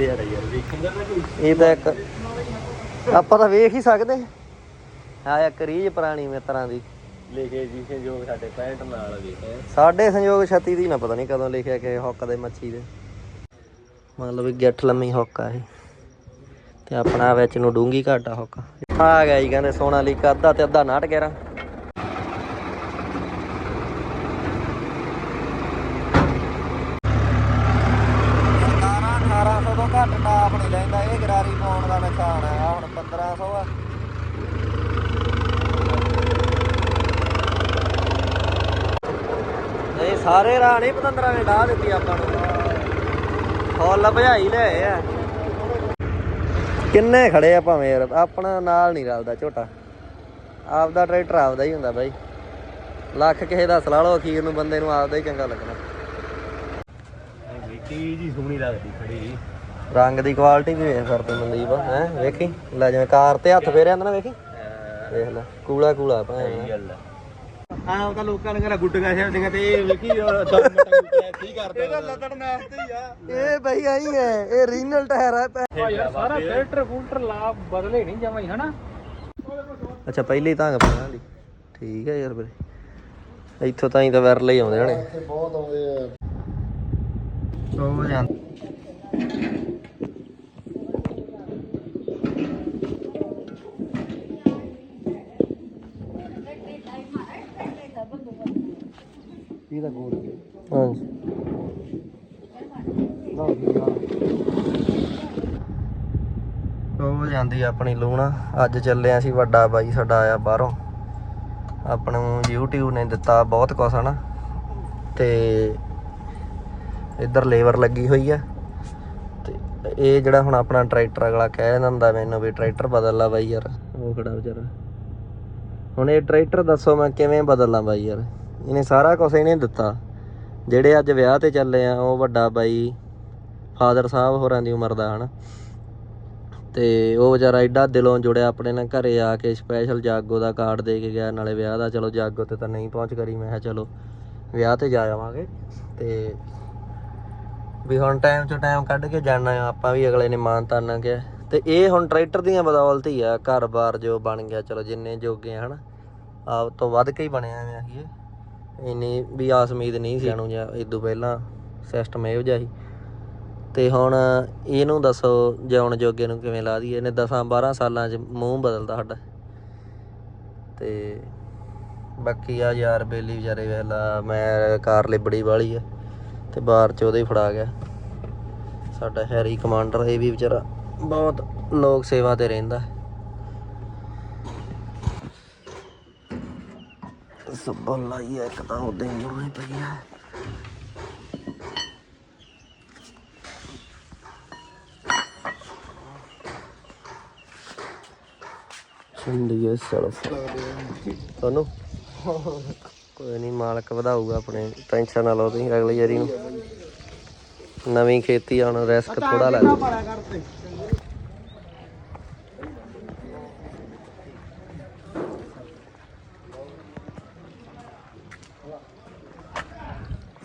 ਇਹ ਤਾਂ ਇੱਕ ਆਪਾਂ ਤਾਂ ਵੇਖ ਹੀ ਸਕਦੇ। ਆ ਇੱਕ ਰੀਜ ਪੁਰਾਣੀ ਮਿੱਤਰਾਂ ਦੀ। ਲਿਖੇ ਜੀ ਸੰਯੋਗ ਸਾਡੇ 65 ਨਾਲ ਵੇਖੇ ਸਾਡੇ ਸੰਯੋਗ ਛਤੀ ਦੀ ਨਾ ਪਤਾ ਨਹੀਂ ਕਦੋਂ ਲਿਖਿਆ ਕਿ ਹੌਕ ਦੇ ਮੱਛੀ ਦੇ। ਮਤਲਬ ਵੀ ਗੱਠ ਲੰਮੀ ਹੌਕਾ ਇਹ। ਤੇ ਆਪਣਾ ਵਿੱਚ ਨੂੰ ਡੂੰਗੀ ਘਾਟਾ ਹੌਕਾ। ਆ ਗਿਆ ਜੀ ਕਹਿੰਦੇ ਸੋਨਾ ਲੀਕ ਅੱਧਾ ਤੇ ਅੱਧਾ ਨਾਟ 11 ਨਹੀਂ ਪਤੰਦਰਾਂ ਨੇ ਢਾਹ ਦਿੱਤੀ ਆਪਾਂ ਨੂੰ। ਫੁੱਲ ਭਜਾਈ ਲੈ ਆ। ਕਿੰਨੇ ਖੜੇ ਆ ਭਾਵੇਂ ਯਾਰ ਆਪਣਾ ਨਾਲ ਨਹੀਂ ਰਲਦਾ ਝੋਟਾ। ਆਪਦਾ ਟਰੈਕਟਰ ਆਪਦਾ ਹੀ ਹੁੰਦਾ ਬਾਈ। ਲੱਖ ਕਿਸੇ ਦਾ ਸਲਾ ਲਓ ਅਖੀਰ ਨੂੰ ਬੰਦੇ ਨੂੰ ਆਪਦਾ ਹੀ ਚੰਗਾ ਲੱਗਣਾ। ਵੇਖੀ ਜੀ ਸੋਹਣੀ ਲੱਗਦੀ ਖੜੀ। ਰੰਗ ਦੀ ਕੁਆਲਿਟੀ ਵੀ ਵੇਖ ਫਿਰ ਤੂੰ ਮਨਦੀਪ ਹੈ ਵੇਖੀ? ਲੈ ਜਿਵੇਂ ਕਾਰ ਤੇ ਹੱਥ ਫੇਰਿਆ ਹੁੰਦਾ ਨਾ ਵੇਖੀ? ਵੇਖ ਲੈ ਕੂਲਾ ਕੂਲਾ ਭਾਵੇਂ ਗੱਲ ਆ ਉਹ ਤਾਂ ਲੋਕਾਂ ਨੇ ਕਹਿੰਦਾ ਗੁੱਟੀਆਂ ਛੱਡਦੀਆਂ ਤੇ ਇਹ ਵੇਖੀ ਦਮ ਮਟਾ ਕੀ ਕਰਦਾ ਇਹਦਾ ਲੱਦਣ ਨਾਸਤੇ ਹੀ ਆ। ਇਹ ਬਈ ਆਈ ਹੈ ਇਹ ਰੀਨਲ ਟਾਇਰ ਹੈ ਯਾਰ ਸਾਰਾ ਫਿਲਟਰ ਫੂਲਟਰ ਲਾ ਬਦਲੇ ਨਹੀਂ ਜਮਾਈ ਹਨਾ? ਅੱਛਾ ਪਹਿਲੇ ਹੀ ਤੰਗ ਪਾਣਾ ਦੀ ਠੀਕ ਹੈ ਯਾਰ ਵੀਰੇ। ਇੱਥੋਂ ਤਾਂ ਹੀ ਤਾਂ ਵੈਰ ਲਈ ਆਉਂਦੇ ਹਣੇ। ਇੱਥੇ ਬਹੁਤ ਆਉਂਦੇ ਆ। ਸੋ ਜਾਂ ਇਹਦਾ ਗੋਲ ਹਾਂਜੀ। ਹੋ ਜਾਂਦੀ ਆਪਣੀ ਲੂਣਾ। ਅੱਜ ਚੱਲੇ ਅਸੀਂ ਵੱਡਾ ਬਾਈ ਸਾਡਾ ਆਇਆ ਬਾਹਰੋਂ। ਆਪਾਂ ਨੂੰ YouTube ਨੇ ਦਿੱਤਾ ਬਹੁਤ ਕੁਛ ਹਨਾ। ਤੇ ਇੱਧਰ ਲੇਬਰ ਲੱਗੀ ਹੋਈ ਆ। ਤੇ ਇਹ ਜਿਹੜਾ ਹੁਣ ਆਪਣਾ ਟਰੈਕਟਰ ਅਗਲਾ ਕਹਿ ਦਿੰਦਾ ਮੈਨੂੰ ਵੀ ਟਰੈਕਟਰ ਬਦਲ ਲਾ ਬਾਈ ਯਾਰ। ਉਹ ਖੜਾ ਵਿਚਾਰਾ। ਹੁਣ ਇਹ ਟਰੈਕਟਰ ਦੱਸੋ ਮੈਂ ਕਿਵੇਂ ਬਦਲਾਂ ਬਾਈ ਯਾਰ। ਇਹਨੇ ਸਾਰਾ ਕੁਝ ਇਹਨੇ ਦਿੱਤਾ। ਜਿਹੜੇ ਅੱਜ ਵਿਆਹ ਤੇ ਚੱਲੇ ਆ, ਉਹ ਵੱਡਾ ਬਾਈ ਫਾਦਰ ਸਾਹਿਬ ਹੋਰਾਂ ਦੀ ਉਮਰ ਦਾ, ਹਨਾ? ਤੇ ਉਹ ਵਿਚਾਰਾ ਐਡਾ ਦਿਲੋਂ ਜੁੜਿਆ ਆਪਣੇ ਨਾਲ, ਘਰੇ ਆ ਕੇ ਸਪੈਸ਼ਲ ਜਾਗੋ ਦਾ ਕਾਰਡ ਦੇ ਕੇ ਗਿਆ, ਨਾਲੇ ਵਿਆਹ ਦਾ, ਚਲੋ ਜਾਗੋ ਤੇ ਤਾਂ ਨਹੀਂ ਪਹੁੰਚ ਕਰੀ, ਮੈਂ ਕਿਹਾ ਚਲੋ ਵਿਆਹ ਤੇ ਜਾ ਆਵਾਂਗੇ। ਤੇ ਵੀ ਹੁਣ ਟਾਈਮ ਚੋਂ ਟਾਈਮ ਕੱਢ ਕੇ ਜਾਣਾ ਆ, ਆਪਾਂ ਵੀ ਅਗਲੇ ਨੇ ਮਾਨ ਤਾਨਾ ਗਿਆ ਤੇ ਇਹ ਹੁਣ ਟਰੈਕਟਰ ਦੀਆਂ ਬਦੌਲਤ ਹੀ ਆ ਘਰ-ਬਾਰ ਜੋ ਬਣ ਗਿਆ, ਚਲੋ ਜਿੰਨੇ ਜੋਗੇ ਆ, ਹਨਾ? ਆਪ ਤੋਂ ਵੱਧ ਕੇ ਹੀ ਬਣਿਆ ਮੈਂ ਆਖੀਏ ਇੰਨੀ ਵੀ ਆਸ ਉਮੀਦ ਨਹੀਂ ਸੀ ਜਾਣੂ ਜਾਂ ਇਦੋਂ ਪਹਿਲਾਂ ਸਿਸਟਮ ਇਹੋ ਜਿਹਾ ਸੀ। ਤੇ ਹੁਣ ਇਹਨੂੰ ਦੱਸੋ ਜਿਉਣ ਜੋਗੇ ਨੂੰ ਕਿਵੇਂ ਲਾ ਦਈਏ, ਇਹਨੇ 10 12 ਸਾਲਾਂ 'ਚ ਮੂੰਹ ਬਦਲਦਾ ਸਾਡਾ। ਤੇ ਬਾਕੀ ਆ ਯਾਰ ਬੇਲੀ ਵਿਚਾਰੇ ਵੇਲਾ ਮੈਂ ਕਾਰ ਲਿਬੜੀ ਵਾਲੀ ਆ ਤੇ ਬਾਹਰ 'ਚ ਉਹਦੇ ਹੀ ਫੜਾ ਗਿਆ। ਸਾਡਾ ਹੈਰੀ ਕਮਾਂਡਰ ਇਹ ਵੀ ਵਿਚਾਰਾ ਬਹੁਤ ਲੋਕ ਸੇਵਾ ਤੇ ਰਹਿੰਦਾ। ਸੱਬਲ ਲਾਈ ਇੱਕ ਤਾਂ ਪਈ ਤੁਹਾਨੂੰ? ਕੋਈ ਨਹੀਂ ਮਾਲਕ ਵਧਾਊਗਾ ਆਪਣੇ ਟੈਨਸ਼ਨ ਨਾ ਲਓ ਤੁਸੀਂ ਅਗਲੀ ਵਾਰੀ ਨੂੰ। ਨਵੀਂ ਖੇਤੀ ਆ, ਹੁਣ ਰਿਸਕ ਥੋੜਾ ਲੈ ਲਓ।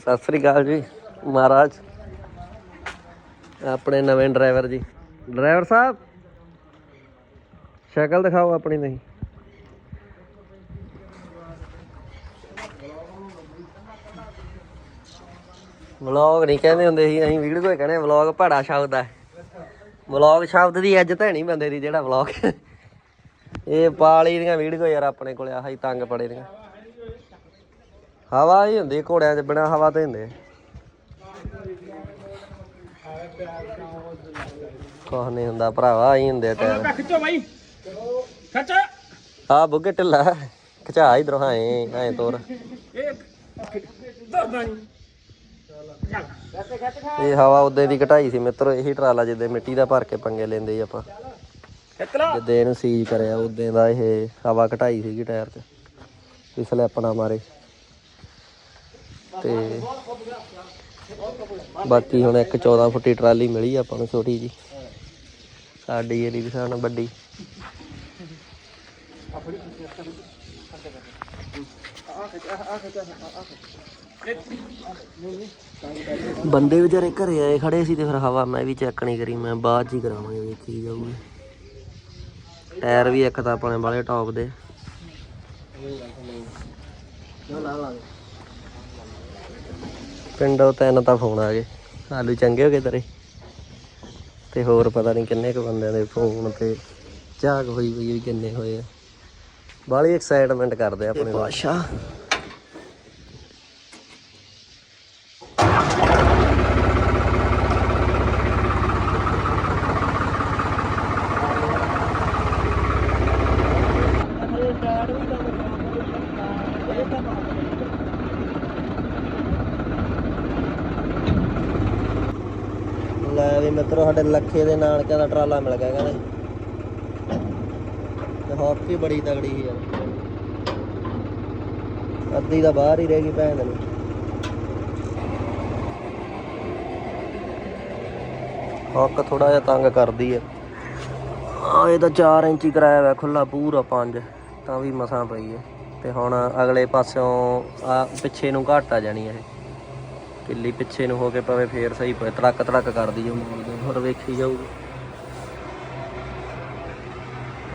ਸਤਿ ਸ੍ਰੀ ਅਕਾਲ ਜੀ, ਮਹਾਰਾਜ। ਆਪਣੇ ਨਵੇਂ ਡਰਾਈਵਰ ਜੀ। ਡਰਾਈਵਰ ਸਾਹਿਬ, ਸ਼ਕਲ ਦਿਖਾਓ ਆਪਣੀ ਨਹੀਂ ਵਲੌਗ ਨਹੀਂ ਕਹਿੰਦੇ ਹੁੰਦੇ ਸੀ, ਅਸੀਂ ਵੀਡੀਓ ਕੋਈ ਕਹਿੰਦੇ ਵਲੌਗ ਭੜਾ ਸ਼ਬਦ ਹੈ ਵਲੌਗ ਸ਼ਬਦ ਦੀ ਅੱਜ ਤਾਂ ਨਹੀਂ ਬੰਦੇ ਦੀ ਜਿਹੜਾ ਵਲੌਗ। ਇਹ ਪਾਲੀ ਦੀਆਂ ਵੀਡੀਓ ਯਾਰ ਆਪਣੇ ਕੋਲੇ ਆਹੀ ਤੰਗ ਪੜੇ ਦੀਆਂ। ਹਵਾ ਹੀ ਹੁੰਦੀ ਘੋੜਿਆਂ 'ਚ ਬਿਨਾ ਹਵਾ ਤੇ ਹੁੰਦੇ। ਕੁਛ ਨਹੀਂ ਹੁੰਦਾ ਭਰਾਵਾ ਹੀ ਹੁੰਦੇ ਟਾਇਰ। ਖਿੱਚੋ ਬਾਈ। ਖਿੱਚ। ਆ ਬੁੱਗੇ ਢਿੱਲਾ ਖਚਾ ਇਧਰੋਂ ਹਾਏ ਐ ਤੋਰ। ਇਹ ਹਵਾ ਉਦੇ ਦੀ ਘਟਾਈ ਸੀ ਮਿੱਤਰੋ ਇਹੀ ਟਰਾਲਾ ਜਿੱਦੇ ਮਿੱਟੀ ਦਾ ਭਰ ਕੇ ਪੰਗੇ ਲੈਂਦੇ ਆਪਾਂ। ਜਿੱਦੇ ਇਹਨੂੰ ਸੀਜ ਕਰਿਆ ਉਦੇ ਦਾ ਇਹ ਹਵਾ ਘਟਾਈ ਸੀਗੀ ਟਾਇਰ 'ਚ। ਇਸ ਆਪਣਾ ਮਾਰੇ। ਤੇ ਬਾਕੀ ਹੁਣ ਇੱਕ 14 ਫੁੱਟੀ ਟਰਾਲੀ ਮਿਲੀ ਆਪਾਂ ਨੂੰ ਛੋਟੀ ਜੀ ਸਾਡੀ ਇਹਦੀ ਵੀ ਸਾਨੂੰ ਵੱਡੀ। ਬੰਦੇ ਵਿਚਾਰੇ ਘਰੇ ਆਏ, ਖੜੇ ਸੀ ਤੇ ਫਿਰ ਹਵਾ ਮੈਂ ਵੀ ਚੈੱਕ ਨਹੀਂ ਕਰੀ, ਮੈਂ ਬਾਅਦ ਚ ਹੀ ਕਰਾਵਾਂਗੇ ਵੇਖੀ ਜਾਊਗੀ। ਟਾਇਰ ਵੀ ਇੱਕ ਤਾਂ ਆਪਣੇ ਵਾਲੇ ਟੌਪ ਦੇ। ਪਿੰਡੋਂ ਤਿੰਨ ਤਾਂ ਫੋਨ ਆ ਗਏ। ਆਲੂ ਚੰਗੇ ਹੋ ਗਏ ਤੇਰੇ? ਤੇ ਹੋਰ ਪਤਾ ਨਹੀਂ ਕਿੰਨੇ ਕੁ ਬੰਦਿਆਂ ਦੇ ਫੋਨ ਤੇ ਝਾਕ ਹੋਈ ਹੋਈ ਕਿੰਨੇ ਹੋਏ ਆ। ਬਾਲੀ ਐਕਸਾਈਟਮੈਂਟ ਕਰਦੇ ਆਪਣੇ ਬਾਦਸ਼ਾਹ ਲੈ ਵੀ ਮਿੱਤਰੋ ਸਾਡੇ ਲੱਖੇ ਦੇ ਨਾਨਕਿਆਂ ਦਾ ਟਰਾਲਾ ਮਿਲ ਗਿਆ ਕਹਿੰਦੇ। ਤੇ ਹਾਕੀ ਬੜੀ ਤਗੜੀ ਸੀ ਯਾਰ। ਅੱਧੀ ਤਾਂ ਬਾਹਰ ਹੀ ਰਹਿ ਗਈ ਭੈਣ ਨੂੰ। ਹੱਕ ਥੋੜਾ ਜਿਹਾ ਤੰਗ ਕਰਦੀ ਹੈ ਆ ਇਹ ਤਾਂ 4 ਇੰਚੀ ਕਰਾਇਆ ਹੋਇਆ ਖੁੱਲਾ ਪੂਰਾ 5 ਤਾਂ ਵੀ ਮਸਾਂ ਪਈ ਹੈ ਤੇ ਹੁਣ ਅਗਲੇ ਪਾਸਿਓਂ ਆ, ਪਿੱਛੇ ਨੂੰ ਘੱਟ ਆ ਜਾਣੀ ਹੈ ਇਹ। ਕਿੱਲੀ ਪਿੱਛੇ ਨੂੰ ਹੋ ਕੇ ਪਵੇ ਫੇਰ ਸਹੀ ਪਵੇ ਤੜਕ ਤੜਕ ਕਰਦੀ ਜੋ ਮੋੜ ਦੇ ਹੋਰ ਵੇਖੀ ਜਾਊਗੀ।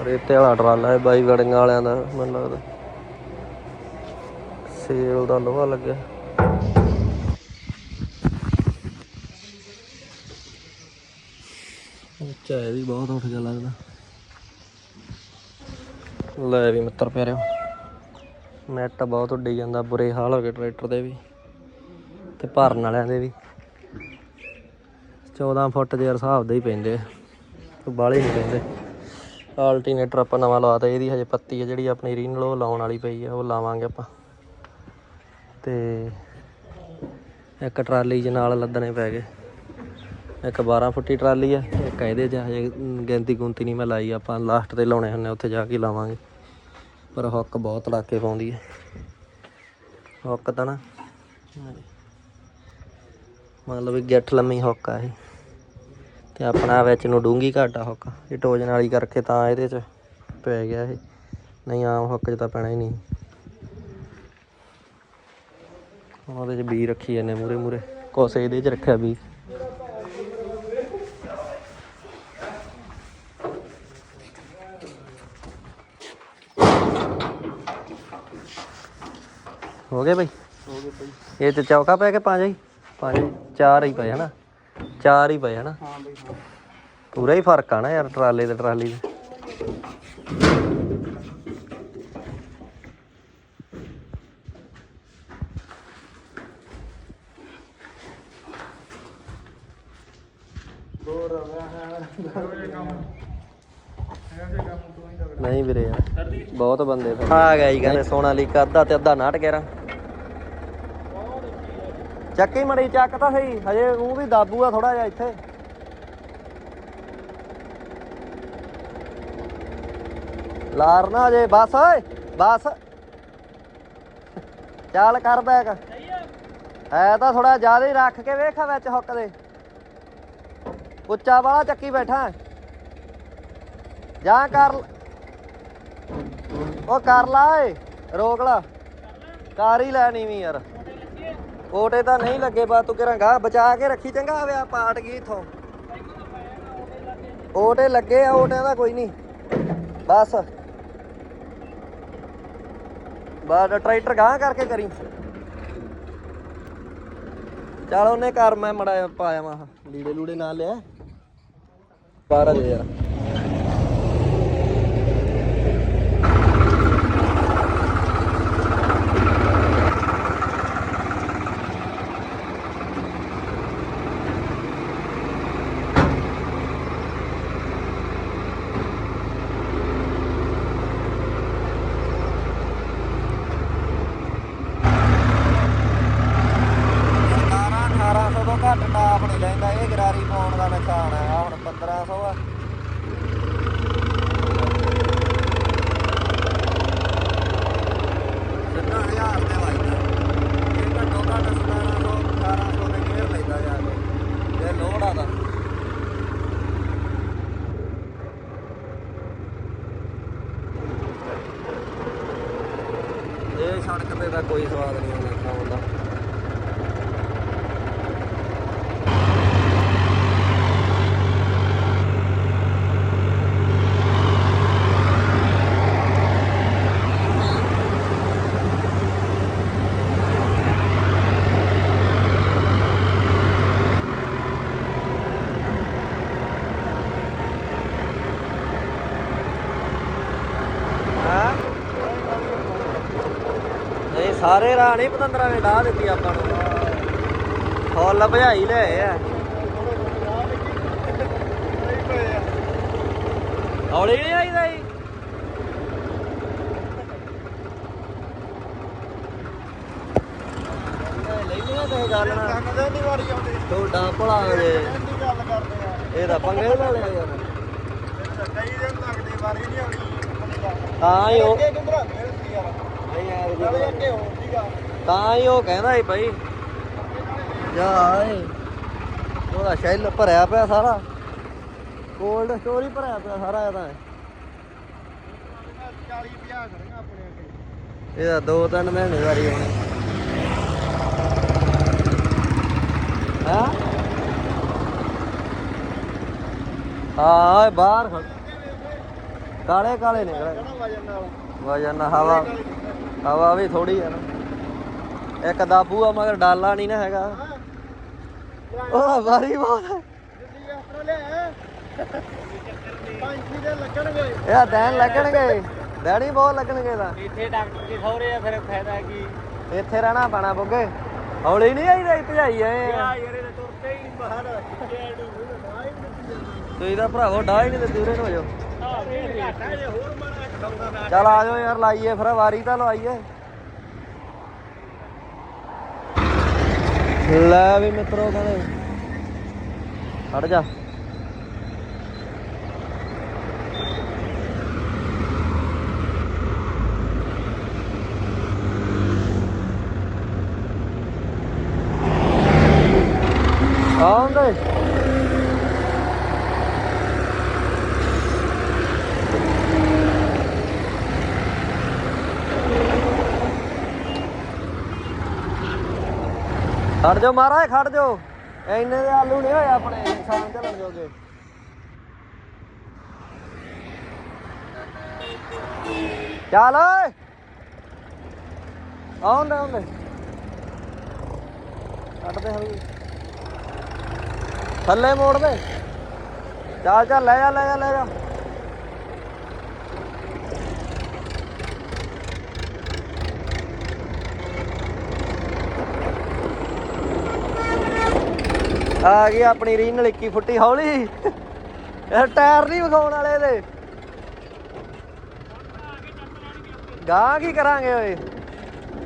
ਰੇਤੇ ਵਾਲਾ ਟਰਾਲਾ ਹੈ ਬਾਈ ਗੜੀਆਂ ਵਾਲਿਆਂ ਦਾ, ਮੈਨੂੰ ਲੱਗਦਾ। ਸੇਲ ਦਾ ਲੋਹਾ ਲੱਗਿਆ। ਉੱਚਾ ਇਹ ਵੀ ਬਹੁਤ ਉੱਠ ਗਿਆ ਲੱਗਦਾ। ਲੈ ਵੀ ਮਿੱਤਰ ਪਿਆਰਿਓ, ਨੈਟ ਬਹੁਤ ਉੱਡੀ ਜਾਂਦਾ, ਬੁਰੇ ਹਾਲ ਹੋ ਗਏ ਟਰੈਕਟਰ ਦੇ ਵੀ। ਤੇ ਭਰਨ ਵਾਲਿਆਂ ਦੇ ਵੀ। 14 ਫੁੱਟ ਦੇ ਹਿਸਾਬ ਦੇ ਹੀ ਪੈਂਦੇ ਆ। ਬਾਲੇ ਨਹੀਂ ਪੈਂਦੇ। ਆਲਟਰਨੇਟਰ ਆਪਾਂ ਨਵਾਂ ਲਵਾਤਾ ਇਹਦੀ ਹਜੇ ਪੱਤੀ ਹੈ ਜਿਹੜੀ ਆਪਣੀ ਰੀਨਲ ਉਹ ਲਾਉਣ ਵਾਲੀ ਪਈ ਆ, ਉਹ ਲਾਵਾਂਗੇ ਆਪਾਂ। ਤੇ ਇੱਕ ਟਰਾਲੀ 'ਚ ਨਾਲ ਲੱਦਣੇ ਪੈ ਗਏ। ਇੱਕ 12 ਫੁੱਟੀ ਟਰਾਲੀ ਆ, ਇੱਕ ਇਹਦੇ 'ਚ ਹਜੇ ਗਿਣਤੀ ਗੁੰਤੀ ਨਹੀਂ ਮੈਂ ਲਾਈ, ਆਪਾਂ ਲਾਸਟ ਤੇ ਲਾਉਣੇ ਹੁੰਨੇ ਉੱਥੇ ਜਾ ਕੇ ਲਾਵਾਂਗੇ। ਪਰ ਹੁੱਕ ਬਹੁਤ ਲਾਕੇ ਪਾਉਂਦੀ ਹੈ ਹੁੱਕ ਤਾਂ ਨਾ ਮਤਲਬ ਵੀ ਗਿੱਠ ਲੰਮੀ ਹੁੱਕ ਇਹ। ਤੇ ਆਪਣਾ ਵਿੱਚ ਨੂੰ ਡੂੰਗੀ ਘਾਟਾ ਹੁੱਕ। ਇਹ ਟੋਜਨ ਵਾਲੀ ਕਰਕੇ ਤਾਂ ਇਹਦੇ 'ਚ ਪੈ ਗਿਆ ਇਹ। ਨਹੀਂ ਆਮ ਹੁੱਕ 'ਚ ਤਾਂ ਪੈਣਾ ਹੀ ਨਹੀਂ। ਉਹਦੇ 'ਚ ਬੀ ਰੱਖੀ ਜਾਂਦੇ ਮੂਰੇ ਮੂਰੇ ਕੁਛ ਇਹਦੇ 'ਚ ਰੱਖਿਆ ਬੀ ਹੋ ਗਏ ਬਈ? ਹੋ ਗਏ ਭਾਈ ਇਹ ਤੇ ਚੌਕਾ ਪੈ ਕੇ ਪੰਜ ਹੀ ਪੰਜ ਚਾਰ ਹੀ ਪਏ ਹਨਾ। ਚਾਰ ਹੀ ਪਏ ਹਨਾ। ਹਾਂ ਬਈ ਹਾਂ। ਪੂਰਾ ਹੀ ਫ਼ਰਕ ਆ ਨਾ ਯਾਰ ਟਰਾਲੇ ਤੇ ਟਰਾਲੀ ਦੇ ਨਹੀਂ ਵੀਰੇ ਯਾਰ ਬਹੁਤ ਬੰਦੇ ਆ ਗਿਆ ਜੀ ਕਹਿੰਦੇ ਸੋਨਾ ਲੀਕਾ ਅੱਧਾ ਤੇ ਅੱਧਾ ਨਾਟ ਗੈਰਾ ਚੱਕੀ ਮੜੀ ਚੱਕ ਤਾਂ ਸਹੀ, ਹਜੇ ਉਹ ਵੀ ਦਾਬੂ ਆ ਥੋੜਾ ਜਿਹਾ ਇੱਥੇ। ਲਾਰ ਨਾ ਜੇ, ਬਸ, ਓਏ, ਬਸ। ਚੱਲ ਕਰ ਬੈਕ। ਹੈ ਤਾਂ ਥੋੜਾ ਜ਼ਿਆਦਾ ਹੀ ਰੱਖ ਕੇ ਵੇਖ ਵਿੱਚ ਹੁੱਕ ਦੇ। ਉੱਚਾ ਵਾਲਾ ਚੱਕੀ ਬੈਠਾ। ਜਾਂ ਕਰ ਉਹ ਕਰ ਲਾ ਏ ਰੋਕ ਲਾ। ਕਰ ਹੀ ਲੈਣੀ ਵੀ ਯਾਰ। ਓਟੇ ਤਾਂ ਨਹੀਂ ਲੱਗੇ ਬਾ ਤੂੰ ਕਿਰਾਂਗਾ ਬਚਾ ਕੇ ਰੱਖੀ ਚੰਗਾ ਆਵੇ ਆ ਪਾਟ ਗਈ ਇਥੋਂ। ਓਟੇ ਲੱਗੇ ਆ ਓਟਿਆਂ ਦਾ ਕੋਈ ਨਹੀਂ। ਬਸ। ਬਾਦ ਟਰੈਕਟਰ ਗਾਂ ਕਰਕੇ ਕਰੀ। ਚਲ ਉਹਨੇ ਕਰ ਮੈਂ ਮੜਾ ਪਾਇਆ ਮਾ ਲੀੜੇ ਲੂੜੇ ਨਾਲ ਲਿਆ। ਬਾਰਾ ਦੇ ਯਾਰ ਸਤਾਰਾਂ 1800 ਤੋਂ ਘੱਟ ਟਾਪ ਨਹੀਂ ਲੈਂਦਾ ਇਹ ਗਰਾਰੀ ਪਾਉਣ ਦਾ ਨੁਕਸਾਨ ਹੈ ਆਹ ਹੁਣ 1500 ਆ ਸਿੱਧਾ 1000 ਤੇ ਵੱਜਦਾ ਇਹ ਘੱਟੋ ਘੱਟ 1700 1800 ਦੇ ਗੇਅਰ ਲੈਂਦਾ ਜਾ ਕੇ ਇਹ ਲੋਡ ਆ ਦਾ ਇਹ ਸੜਕ ਤੇ ਤਾਂ ਕੋਈ ਸਵਾਦ ਨਹੀਂ ਆਉਂਦਾ ਖਾਣ ਦਾ ਰਾਹ ਨਹੀਂ ਪਤੰਦਰਾਂ ਨੇ ਡਾਹ ਦਿੱਤੀ ਆਪਾਂ ਨੂੰ। ਫੁੱਲ ਭਜਾਈ ਲੈ ਆਏ ਆ। ਹੌਲੀ ਨਹੀਂ ਆਈਦਾ ਜੀ। ਤੁਹਾਡਾ ਭਲਾ ਜੇ। ਕੀ ਗੱਲ ਕਰਦੇ ਆ ਇਹ ਤਾਂ ਪੰਗੇ ਲੈ ਲਿਆ ਯਾਰ। ਕਈ ਦਿਨ ਲੱਗਦੇ ਵਾਰੀ ਨਹੀਂ ਆਉਣੀ। ਤਾਂ ਹੀ ਉਹ ਤਾਂ ਹੀ ਉਹ ਕਹਿੰਦਾ ਸੀ ਭਾਈ ਜਾ ਉਹਦਾ ਸ਼ੈਲ ਭਰਿਆ ਪਿਆ ਸਾਰਾ। ਕੋਲਡ ਸਟੋਰ ਹੀ ਭਰਿਆ ਪਿਆ ਸਾਰਾ ਇਹਦਾ। 40 50 ਖੜੀਆਂ ਆਪਣੇ ਅੱਗੇ ਇਹਦਾ ਦੋ ਤਿੰਨ ਮਹੀਨੇ ਵਾਰੀ ਆਉਣੀ ਹਾਂ? ਹਾਂ ਬਾਹਰ ਕਾਲੇ ਕਾਲੇ ਨਿਕਲੇ। ਵਜਨ ਹਵਾ ਹਵਾ ਵੀ ਥੋੜੀ ਆ ਨਾ। ਇੱਕ ਦਾਬੂ ਆ ਮਗਰ ਡਾਲਾ ਨਹੀਂ ਨਾ ਹੈਗਾ। ਉਹ ਵਾਰੀ ਬਹੁਤ। ਦਿੱਲੀ ਦੇ ਲੱਗਣਗੇ ਇਹ ਦੇਣ ਲੱਗਣਗੇ। ਡੈਡੀ ਬਹੁਤ ਲੱਗਣਗੇ ਤਾਂ। ਇੱਥੇ ਡਾਕਟਰ ਦੇ ਸਹੁਰੇ ਆ ਫਿਰ ਫਾਇਦਾ ਕੀ? ਇੱਥੇ ਰਹਿਣਾ ਪੈਣਾ ਬੁੱਗੇ। ਹੌਲੀ ਨਹੀਂ ਆਈ ਰਹੀ ਭਜਾਈ ਆਏ ਆ ਯਾਰ ਇਹ ਤੁਰਤੇ ਹੀ ਬਾਹਰ ਤੁਸੀਂ ਤਾਂ ਭਰਾਵੋ ਡਾਹ ਹੀ ਨਹੀਂ ਦਿੱਤੀ ਉਰੇ ਨੂੰ ਹੋ ਜਾਓ। ਹਾਂ ਫੇਰ ਘਾਟਾ ਜੇ ਹੋਰ ਮਾਰਾ ਖੜਾਉਂਦਾ ਨਾ ਚੱਲ ਆ ਜਾਓ ਯਾਰ, ਲਾਈਏ ਫਿਰ, ਵਾਰੀ ਤਾਂ ਲਵਾਈਏ। ਲੈ ਵੀ ਮਿੱਤਰੋ, ਕਹਿੰਦੇ। ਹਟ ਜਾ ਆਉਂਦੇ ਖੜ ਜਾਓ ਮਹਾਰਾਜ, ਖੜ ਜਾਓ। ਇੰਨੇ ਦੇ ਆਲੂ ਨਹੀਂ ਹੋਏ ਆਪਣੇ ਇਨਸਾਨ ਚੱਲਣ ਜੋਗੇ। ਚੱਲ ਓਏ। ਆਉਂਦੇ ਆਉਂਦੇ। ਕੱਟਦੇ ਹਲੂ। ਥੱਲੇ ਮੋੜ ਦੇ ਚੱਲ ਚੱਲ, ਲੈ ਜਾ ਲੈ ਜਾ ਲੈ ਜਾ। ਆ ਗਈ ਆਪਣੀ ਰੀਨ ਨਾਲ 21 ਫੁੱਟੀ ਹੌਲੀ। ਇਹ ਟਾਇਰ ਨਹੀਂ ਵਿਖਾਉਣ ਵਾਲੇ ਇਹਦੇ। ਗਾਂ ਕੀ ਕਰਾਂਗੇ ਓਏ?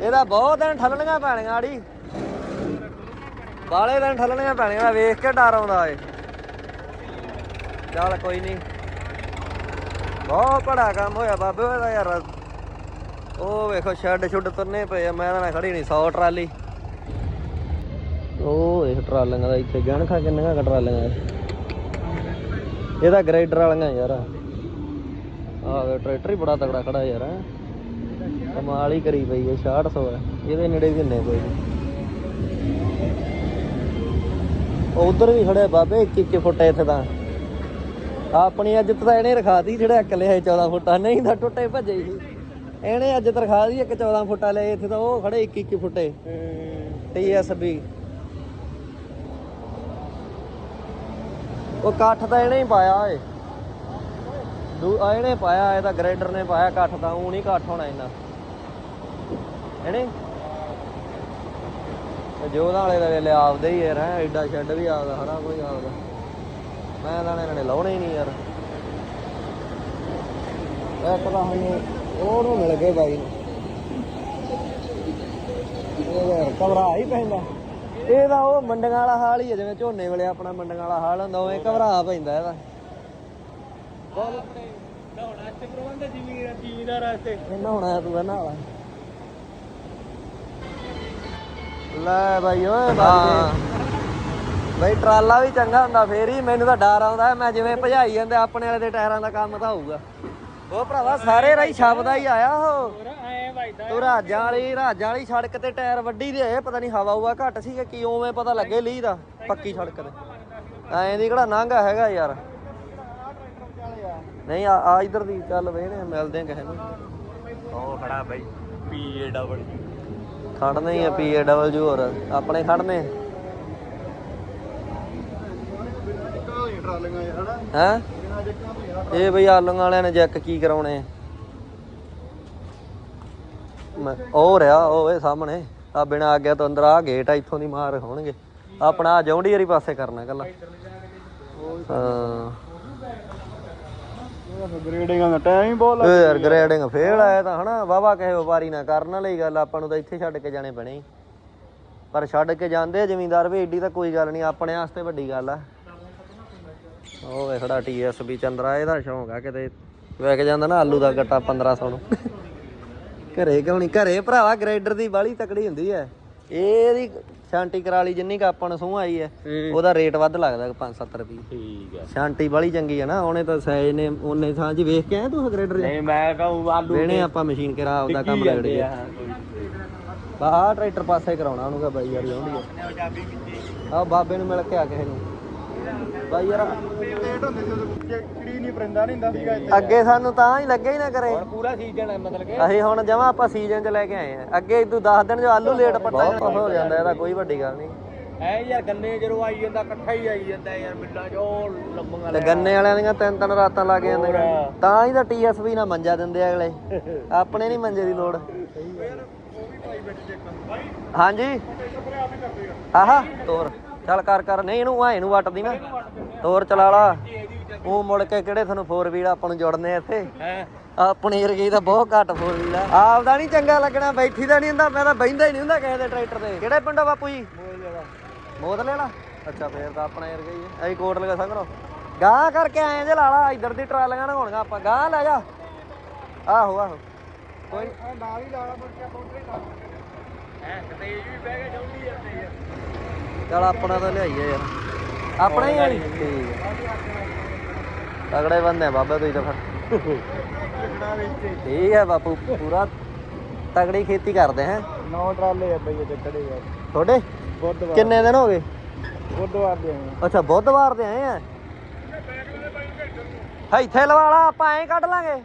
ਇਹਦਾ ਬਹੁਤ ਦਿਨ ਠੱਲਣੀਆਂ ਪੈਣੀਆਂ ਆੜੀ ਬਾਲੇ ਦਿਨ ਠੱਲਣੀਆਂ ਪੈਣੀਆਂ, ਵੇਖ ਕੇ ਡਰ ਆਉਂਦਾ ਏ ਚੱਲ ਕੋਈ ਨਹੀਂ। ਬਹੁਤ ਬੜਾ ਕੰਮ ਹੋਇਆ ਬਾਬੇ ਉਹਦਾ ਯਾਰ। ਉਹ ਵੇਖੋ ਸ਼ੈੱਡ ਸ਼ੁੱਡ ਤੁਰਨੇ ਪਏ ਆ, ਮੈਂ ਤਾਂ ਖੜੀ ਨਹੀਂ 100 ਟਰਾਲੀ। ਉਹ ਇਹ ਟਰਾਲੀਆਂ ਦਾ ਇੱਥੇ ਗਣ ਖਾ ਕਿੰਨੀਆਂ ਟਰਾਲੀਆਂ ਇਹਦਾ ਗ੍ਰਾਈਡਰ ਵਾਲੀਆਂ ਯਾਰ। ਆਹ ਵੇ ਟਰੈਕਟਰ ਹੀ ਬੜਾ ਤਗੜਾ ਖੜਾ ਯਾਰ। ਕਮਾਲ ਹੀ ਕਰੀ ਪਈ ਹੈ 6600 ਹੈ। ਇਹਦੇ ਨੇੜੇ ਵੀ ਨੇ ਕੋਈ ਉਧਰ ਵੀ ਖੜਿਆ ਬਾਬੇ 21 ਫੁੱਟ ਇੱਥੇ ਤਾਂ। ਆਪਣੀ ਇੱਜ਼ਤ ਤਾਂ ਇਹਨੇ ਰਖਾਤੀ ਜਿਹੜਾ ਇੱਕ ਲਿਆ 14 ਫੁੱਟਾ। ਨਹੀਂ ਤਾਂ ਟੁੱਟੇ ਭੱਜੇ ਸੀ। ਇਹਨੇ ਇੱਜ਼ਤ ਰਖਾ ਦੀ ਇੱਕ 14 ਫੁੱਟਾ ਲਏ ਇੱਥੇ ਤਾਂ ਉਹ ਖੜੇ 21 21 ਫੁੱਟੇ। ਟੀਐਸਬੀ ਉਹ ਕੱਠ ਤਾਂ ਇਹਨੇ ਹੀ ਪਾਇਆ ਓਏ। ਦੂ ਇਹਨੇ ਪਾਇਆ, ਇਹ ਤਾਂ ਗ੍ਰੈਂਡਰ ਨੇ ਪਾਇਆ ਕੱਠ ਤਾਂ, ਉਹ ਨਹੀਂ ਕੱਠ ਹੋਣਾ ਇਹਨਾਂ। ਇਹਨੇ? ਤੇ ਜੋ ਵਾਲੇ ਦਾ ਵੇਲੇ ਆਪਦੇ ਹੀ ਯਾਰ, ਹੈ, ਐਡਾ ਸ਼ੈੱਡ ਵੀ ਆਪਦਾ ਹਰਾ ਕੋਈ ਆਪਦਾ। ਮੈਂ ਤਾਂ ਇਹਨਾਂ ਨੇ ਲਾਉਣੇ ਹੀ ਨਹੀਂ ਯਾਰ। ਇੱਕ ਤਾਂ ਹੁਣ ਉਹਨੂੰ ਮਿਲ ਗਏ ਬਾਈ ਨੂੰ। ਇਹ ਯਾਰ ਹੀ ਪੈਂਦਾ। ਇਹਦਾ ਉਹ ਮੰਡੀਆਂ ਵਾਲਾ ਹਾਲ ਹੀ ਹੈ ਜਿਵੇਂ ਝੋਨੇ ਵੇਲੇ ਆਪਣਾ ਮੰਡੀਆਂ ਵਾਲਾ ਹਾਲ ਹੁੰਦਾ ਉਵੇਂ ਘਬਰਾ ਪੈਂਦਾ ਇਹਦਾ। ਨਹਾਉਣਾ ਤੇ ਪ੍ਰਬੰਧ ਜ਼ਿਮੀਦਾਰ ਜ਼ਿਮੀਦਾਰ ਵਾਸਤੇ। ਇਹਨਾਂ ਹੋਣਾ ਤੂੰ ਇਹਨਾਂ ਵਾਲਾ ਲੈ ਬਾਈ ਓਏ ਬਾਈ ਬਈ ਟਰਾਲਾ ਵੀ ਚੰਗਾ ਹੁੰਦਾ ਫੇਰ ਹੀ ਮੈਨੂੰ ਤਾਂ ਡਰ ਆਉਂਦਾ ਮੈਂ ਜਿਵੇਂ ਭਜਾਈ ਜਾਂਦੇ ਆਪਣੇ ਵਾਲੇ ਦੇ ਟਾਇਰਾਂ ਦਾ ਕੰਮ ਤਾਂ ਹੋਊਗਾ। ਉਹ ਭਰਾਵਾ ਸਾਰੇ ਰਾਈ ਛਾਪਦਾ ਹੀ ਆਇਆ ਉਹ। ਹੋਰ ਐ ਵੱਜਦਾ ਤੂੰ ਰਾਜਾਂ ਵਾਲੀ ਰਾਜਾਂ ਵਾਲੀ ਸੜਕ ਤੇ ਟਾਇਰ ਵੱਡੀ ਦੇ ਆਏ ਪਤਾ ਨਹੀਂ ਹਵਾ ਹੁਆ ਘੱਟ ਸੀ ਕਿ ਕੀ ਉਵੇਂ ਪਤਾ ਲੱਗੇ ਲੀ ਦਾ ਪੱਕੀ ਸੜਕ ਤੇ। ਐਂ ਦੀ ਕਿਹੜਾ ਨਾਂਗਾ ਹੈਗਾ ਯਾਰ। ਨਹੀਂ ਆ ਆ ਇਧਰ ਦੀ ਚੱਲ ਵੇਹਨੇ ਮਿਲਦੇ ਆ ਕਿਸੇ ਨੂੰ। ਉਹ ਖੜਾ ਬਾਈ ਪੀਏ ਡਬਲ ਖੜਨੇ ਹੀ ਆ ਪੀਏ ਡਬਲ ਜੂ ਹੋਰ ਆਪਣੇ ਖੜਨੇ ਟਰਾਲੀਆਂ ਹੈ? ਇਹ ਬਈ ਆਲੂਆਂ ਵਾਲਿਆਂ ਨੇ ਜੈਕ ਕੀ ਕਰਾਉਣੇ? ਮੈਂ- ਉਹ ਰਿਹਾ, ਉਹ ਸਾਹਮਣੇ। ਆ ਬਿਨਾ ਆਗਿਆ ਤੋਂ ਅੰਦਰ ਆ ਗੇਟ ਆ, ਇੱਥੋਂ ਦੀ ਮਾਰ ਹੋਣਗੇ। ਆਪਣਾ ਜੌਂਡੀ ਵਾਲੀ ਪਾਸੇ ਕਰਨਾ ਕੱਲਾ ਹਾਂ। ਗ੍ਰੇਡਿੰਗਾਂ ਦਾ ਟਾਈਮ ਬਹੁਤ ਏ ਯਾਰ ਗ੍ਰੇਡਿੰਗ ਫੇਲ ਆਇਆ ਤਾਂ ਹਨਾ। ਵਾਵਾ ਕਿਸੇ ਵਪਾਰੀ ਨਾ ਕਰਨ ਲਈ ਗੱਲ ਆਪਾਂ ਨੂੰ ਤਾਂ ਇੱਥੇ ਛੱਡ ਕੇ ਜਾਣੇ ਪੈਣੇ। ਈ। ਪਰ ਛੱਡ ਕੇ ਜਾਂਦੇ ਆ ਵੀ, ਏਡੀ ਤਾਂ ਕੋਈ ਗੱਲ ਨਹੀਂ, ਆਪਣੇ ਵਾਸਤੇ ਵੱਡੀ ਗੱਲ ਆ। ਉਹ ਵੇ ਖੜਾ ਟੀਐਸਬੀ ਚੰਦਰਾ ਇਹਦਾ ਸ਼ੌਂਕ ਆ ਕਿਤੇ। ਵਿਕ ਜਾਂਦਾ ਨਾ ਆਲੂ ਦਾ ਗੱਟਾ 1500 ਨੂੰ। ਘਰੇ ਕਿਉਂ ਘਰੇ ਭਰਾਵਾ ਗ੍ਰੇਡਰ ਦੀ ਬਾਲੀ ਤਕੜੀ ਹੁੰਦੀ ਐ। ਇਹਦੀ ਸ਼ਾਂਟੀ ਕਰਾਲੀ ਜਿੰਨੀ ਕ ਆਪਾਂ ਨੂੰ ਸੂਹ ਆਈ ਐ ਉਹਦਾ ਰੇਟ ਵੱਧ ਲੱਗਦਾ 5-7 ਰੁਪਏ ਠੀਕ ਹੈ ਸ਼ਾਂਟੀ ਬਾਲੀ ਚੰਗੀ ਆ ਨਾ ਉਹਨੇ ਤਾਂ ਸਾਈਜ਼ ਨੇ ਉਹਨੇ ਥਾਂ 'ਚ ਵੇਖ ਕੇ ਆਇਆ ਤੂੰ ਗ੍ਰੇਡਰ ਨਹੀਂ ਮੈਂ ਕਹੂੰ ਆਲੂ ਵੇਣੇ ਆਪਾਂ ਮਸ਼ੀਨ ਕਿਰਾ ਆਪਦਾ ਕੰਮ ਜਾਂਦੇ ਆ ਆਹ ਟਰੈਕਟਰ ਪਾਸੇ ਕਰਾਉਣਾ ਉਹਨੂੰ ਕਹ ਬਾਈ ਯਾਰ ਆਉਂਦੀ ਆ ਆ ਬਾਬੇ ਨੂੰ ਮਿਲ ਕੇ ਆ ਕਿਸੇ ਨੂੰ। ਬਾਈ ਯਾਰ। ਲੇਟ ਹੁੰਦੇ ਜਦੋਂ ਚਿੜੀ ਨਹੀਂ ਪਰਿੰਦਾ ਨਹੀਂ ਹੁੰਦਾ ਸੀਗਾ ਇੱਥੇ ਅੱਗੇ ਸਾਨੂੰ ਤਾਂ ਹੀ ਲੱਗੇ ਹੀ ਨਾ ਕਰੇ। ਹੁਣ ਪੂਰਾ ਸੀਜ਼ਨ ਹੈ ਮਤਲਬ ਕਿ। ਅਸੀਂ ਹੁਣ ਜਮਾ ਆਪਾਂ ਸੀਜ਼ਨ 'ਚ ਲੈ ਕੇ ਆਏ ਆ ਅੱਗੇ ਤੂੰ 10 ਦਿਨ ਜੋ ਆਲੂ ਲੇਟ ਪੱਟਾ ਹੋ ਜਾਂਦਾ ਇਹਦਾ ਕੋਈ ਵੱਡੀ ਗੱਲ ਨਹੀਂ। ਐ ਯਾਰ ਗੰਨੇ ਜਦੋਂ ਆਈ ਜਾਂਦਾ ਇਕੱਠਾ ਹੀ ਆਈ ਜਾਂਦਾ ਯਾਰ ਮਿੱਲਾਂ 'ਚ ਉਹ ਲੰਮੀਆਂ ਤੇ ਗੰਨੇ ਵਾਲਿਆਂ ਦੀਆਂ ਤਿੰਨ ਤਿੰਨ ਰਾਤਾਂ ਲਾ ਕੇ ਜਾਂਦੀਆਂ ਤਾਂ ਹੀ ਤਾਂ ਟੀਐਸਪੀ ਨਾਲ ਮੰਜਾ ਦਿੰਦੇ ਆ ਅਗਲੇ। ਆਪਣੇ ਨਹੀਂ ਮੰਜੇ ਦੀ ਲੋੜ। ਹਾਂਜੀ। ਆਹਾ ਤੋਰ। ਚੱਲ ਕਰ ਕਰ। ਨਹੀਂ ਇਹਨੂੰ ਆ ਇਹਨੂੰ ਵੱਟਦੀ ਨਾ ਤੋਰ ਚਲਾ ਲਾ। ਉਹ ਮੁੜ ਕੇ ਕਿਹੜੇ ਤੁਹਾਨੂੰ 4 ਵੀਲ ਆਪਾਂ ਨੂੰ ਜੁੜਨੇ ਇੱਥੇ? ਹੈ? ਆਪਣੀ ਏਰੀਏ ਦਾ ਬਹੁਤ ਘੱਟ 4 ਵੀਲ ਆ। ਆਪਦਾ ਨਹੀਂ ਚੰਗਾ ਲੱਗਣਾ ਬੈਠੀ ਦਾ ਨਹੀਂ ਹੁੰਦਾ ਮੈਂ ਤਾਂ ਬੈਂਦਾ ਹੀ ਨਹੀਂ ਹੁੰਦਾ ਕਿਸੇ ਦੇ ਟਰੈਕਟਰ ਤੇ। ਕਿਹੜੇ ਪਿੰਡੋਂ ਬਾਪੂ ਜੀ? ਮੋਦ ਲੈਣਾ ਅੱਛਾ ਫੇਰ ਤਾਂ ਆਪਣਾ ਏਰੀਆ ਹੀ ਹੈ ਅਸੀਂ ਕੋਟ ਲਗਾ ਸੰਗਰੋ ਗਾਂ ਕਰਕੇ ਆਏ ਜੇ ਲਾਲਾ ਇੱਧਰ ਦੀ ਟਰਾਲੀਆਂ ਨਾ ਹੋਣਗੀਆਂ ਆਪਾਂ। ਗਾਂ ਲੈ ਜਾ। ਆਹੋ ਆਹੋ। ਕੋਈ ਨਾਲ ਹੀ ਲਾਣਾ ਮੁੜ ਕੇ ਹੀ ਲਾ ਹੈ ਸਟੇਜ ਵੀ ਬਹਿ ਕੇ ਚਾਹੁੰਦੀ ਜਾਂਦੇ ਯਾਰ ਚਲ ਆਪਣਾ ਤਾਂ ਲਿਆਈਏ ਯਾਰ। ਆਪਣਾ ਹੀ ਨੀ? ਠੀਕ ਹੈ ਤਗੜੇ ਬੰਦੇ ਆ ਬਾਬਾ ਤੁਸੀਂ ਤਾਂ ਫਿਰ। ਠੀਕ ਹੈ ਬਾਪੂ ਪੂਰਾ ਤਗੜੀ ਖੇਤੀ ਕਰਦੇ ਹੈ। ਨੌ ਟਰਾਲੇ ਆ ਬਈ ਇੱਥੇ ਖੜੇ ਯਾਰ ਤੁਹਾਡੇ? ਬੁੱਧਵਾਰ। ਕਿੰਨੇ ਦਿਨ ਹੋ ਗਏ? ਬੁੱਧਵਾਰ ਦੇ ਆਏ ਅੱਛਾ ਬੁੱਧਵਾਰ ਦੇ ਆਏ ਆ? ਇੱਥੇ ਲਵਾ ਲਾ ਆਪਾਂ ਐਂ ਕੱਢ ਲਾਂਗੇ।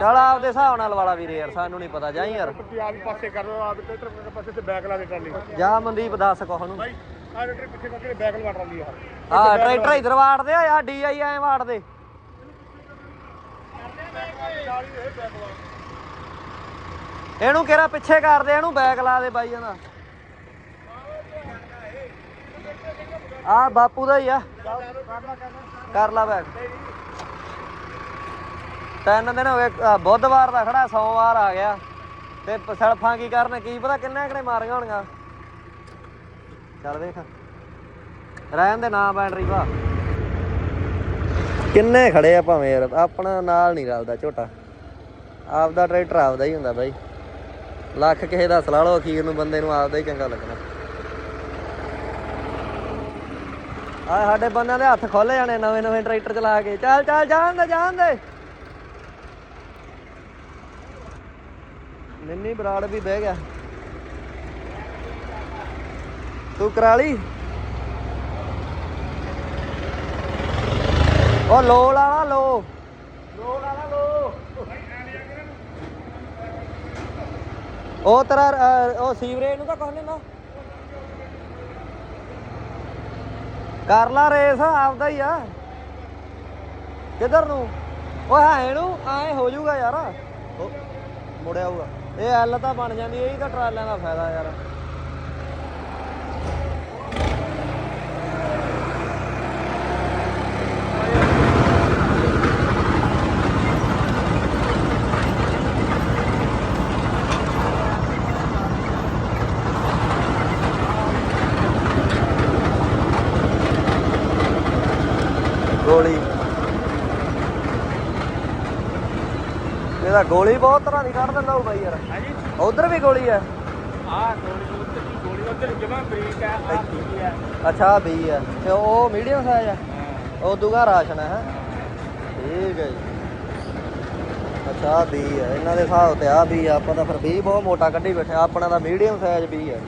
ਚਲ ਆਪਦੇ ਹਿਸਾਬ ਨਾਲ ਲਵਾ ਲਾ ਵੀਰੇ ਯਾਰ ਸਾਨੂੰ ਨਹੀਂ ਪਤਾ ਜਾਈ ਯਾਰ। ਹੀ ਪਾਸੇ ਕਰ ਲਓ ਆਪ ਟਰੈਕਟਰ ਦੇ ਪਾਸੇ ਤੇ ਬੈਕ ਲਾ ਦੇ ਟਰਾਲੀ। ਜਾ ਮਨਦੀਪ ਦੱਸ ਕੁਛ ਨੂੰ। ਭਾਈ ਆ ਟਰੈਕਟਰ ਪਿੱਛੇ ਕਰਕੇ ਬੈਕ ਲਵਾ ਟਰਾਲੀ ਆ ਆ ਟਰੈਕਟਰ ਇਧਰ ਵਾੜ ਦੇ ਆ ਡੀਆਈ ਐਂ ਵਾੜ ਦੇ। ਇਹਨੂੰ ਕਿਹੜਾ ਪਿੱਛੇ ਕਰ ਦੇ ਇਹਨੂੰ ਬੈਕ ਲਾ ਦੇ ਬਾਈ ਜਾਂਦਾ ਆ ਬਾਪੂ ਦਾ ਹੀ ਆ। ਕਰ ਲਾ ਬੈਕ ਤਿੰਨ ਦਿਨ ਹੋ ਅ, ਬੁੱਧਵਾਰ ਦਾ ਖੜਾ ਸੋਮਵਾਰ ਆ ਗਿਆ। ਤੇ ਪ- ਸਲਫਾਂ ਕੀ ਕਰਨ ਕੀ ਪਤਾ ਕਿੰਨੇ ਕਿਹੜੇ ਮਾਰੀਆਂ ਹੋਣੀਆਂ ਚੱਲ ਵੇਖ। ਰਹਿਣ ਦੇ ਨਾ ਬੈਟਰੀ ਭਾ ਕਿੰਨੇ ਖੜੇ ਆ ਭਾਵੇਂ ਯਾਰ ਆਪਣਾ ਨਾਲ ਨਹੀਂ ਰਲਦਾ ਝੋਟਾ। ਆਪਦਾ ਟਰੈਕਟਰ ਆਪਦਾ ਹੀ ਹੁੰਦਾ ਬਾਈ। ਲੱਖ ਕਿਸੇ ਦਾ ਸਲਾ ਲਓ ਅਖੀਰ ਨੂੰ ਬੰਦੇ ਨੂੰ ਆਪਦਾ ਹੀ ਚੰਗਾ ਲੱਗਣਾ। ਆ ਸਾਡੇ ਬੰਦਿਆਂ ਦੇ ਹੱਥ ਖੋਲੇ ਜਾਣੇ ਨਵੇਂ ਨਵੇਂ ਟਰੈਕਟਰ ਚਲਾ ਕੇ। ਚੱਲ ਚੱਲ ਜਾਣ ਦੇ ਜਾਣ ਦੇ। ਨਿੰਨੀ ਬਰਾੜ ਵੀ ਬਹਿ ਗਿਆ। ਤੂੰ ਕਰਾ ਲਈ। ਉਹ ਲੋ ਲਾਣਾ ਲੋ। ਲੋ ਲਾਣਾ ਲੋ। ਉਹ ਤੇਰਾ ਉਹ ਸੀਵਰੇਜ ਨੂੰ ਤਾਂ ਕੁਛ ਨੀ ਕਰ ਲਾ ਰੇਸ ਆਪਦਾ ਹੀ ਆ। ਕਿੱਧਰ ਨੂੰ? ਓਏ ਹੈ ਨੂੰ ਐ ਹੋ ਜਾਊਗਾ ਯਾਰ। ਮੁੜਿਆ ਆਊਗਾ। ਇਹ ਐਲ ਤਾਂ ਬਣ ਜਾਂਦੀ ਇਹੀ ਤਾਂ ਟਰਾਲਿਆਂ ਦਾ ਫਾਇਦਾ ਯਾਰ ਗੋਲੀ ਇਹਦਾ ਗੋਲੀ ਬਹੁਤ ਤਰ੍ਹਾਂ ਦੀ ਕੱਢ ਦਿੰਦਾ ਉਹ ਬਾਈ ਯਾਰ। ਹਾਂਜੀ। ਉਧਰ ਵੀ ਗੋਲੀ ਹੈ ਆਹ ਗੋਲੀ ਉੱਤੇ ਦੀ ਗੋਲੀ ਉੱਤੇ ਜਮਾ ਬਰੀਕ ਹੈ ਆ ਕੀ ਹੈ ਅੱਛਾ ਬੀ ਹੈ ਤੇ ਉਹ ਮੀਡੀਅਮ ਸਾਈਜ਼ ਹੈ। ਉਹ ਦੂਗਾ ਰਾਸ਼ਨ ਹੈ ਹੈਂ? ਠੀਕ ਹੈ ਜੀ। ਅੱਛਾ ਬੀ ਹੈ ਇਹਨਾਂ ਦੇ ਹਿਸਾਬ ਤੇ ਆ ਬੀ ਆ। ਆਪਾਂ ਤਾਂ ਫਿਰ ਬੀ ਬਹੁਤ ਮੋਟਾ ਕੱਢੀ ਬੈਠੇ ਆ, ਆਪਣਾ ਤਾਂ ਮੀਡੀਅਮ ਸਾਈਜ਼ ਬੀ ਹੈ